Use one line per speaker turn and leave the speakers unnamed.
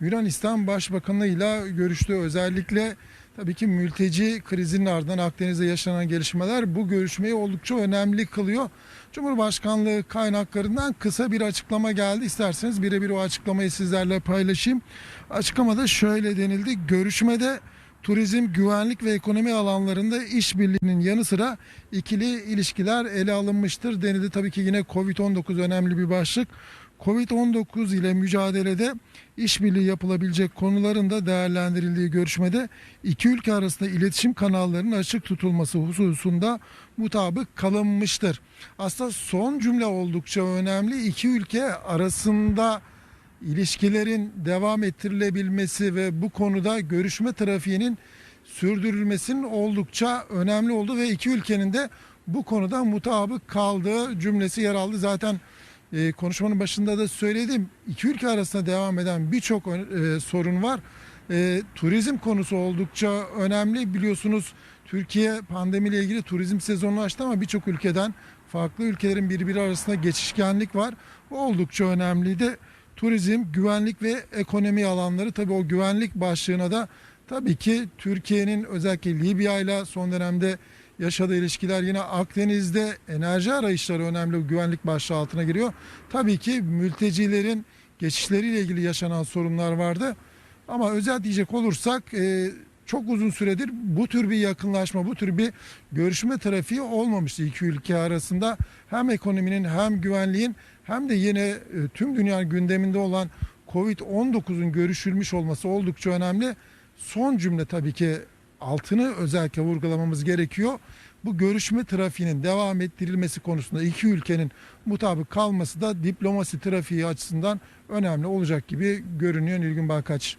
Yunanistan Başbakanı'yla görüştü. Özellikle tabii ki mülteci krizinin ardından Akdeniz'de yaşanan gelişmeler bu görüşmeyi oldukça önemli kılıyor. Cumhurbaşkanlığı kaynaklarından kısa bir açıklama geldi. İsterseniz birebir o açıklamayı sizlerle paylaşayım. Açıklamada şöyle denildi. Görüşmede turizm, güvenlik ve ekonomi alanlarında işbirliğinin yanı sıra ikili ilişkiler ele alınmıştır denildi. Tabii ki yine Covid-19 önemli bir başlık. Covid-19 ile mücadelede işbirliği yapılabilecek konuların da değerlendirildiği görüşmede iki ülke arasında iletişim kanallarının açık tutulması hususunda mutabık kalınmıştır. Aslında son cümle oldukça önemli. İki ülke arasında ilişkilerin devam ettirilebilmesi ve bu konuda görüşme trafiğinin sürdürülmesinin oldukça önemli oldu ve iki ülkenin de bu konuda mutabık kaldığı cümlesi yer aldı. Zaten e, konuşmanın başında da söyledim. İki ülke arasında devam eden birçok e, sorun var. E, turizm konusu oldukça önemli. Biliyorsunuz Türkiye pandemiyle ilgili turizm sezonunu açtı ama birçok ülkeden farklı ülkelerin birbiri arasında geçişkenlik var. Bu oldukça önemliydi. Turizm, güvenlik ve ekonomi alanları tabii o güvenlik başlığına da tabii ki Türkiye'nin özellikle Libya ile son dönemde yaşadığı ilişkiler yine Akdeniz'de enerji arayışları önemli güvenlik başlığı altına giriyor. Tabii ki mültecilerin geçişleriyle ilgili yaşanan sorunlar vardı. Ama özel diyecek olursak e, çok uzun süredir bu tür bir yakınlaşma, bu tür bir görüşme trafiği olmamıştı iki ülke arasında. Hem ekonominin hem güvenliğin hem de yine e, tüm dünya gündeminde olan Covid-19'un görüşülmüş olması oldukça önemli. Son cümle tabii ki altını özellikle vurgulamamız gerekiyor. Bu görüşme trafiğinin devam ettirilmesi konusunda iki ülkenin mutabık kalması da diplomasi trafiği açısından önemli olacak gibi görünüyor Nilgün Balkaç.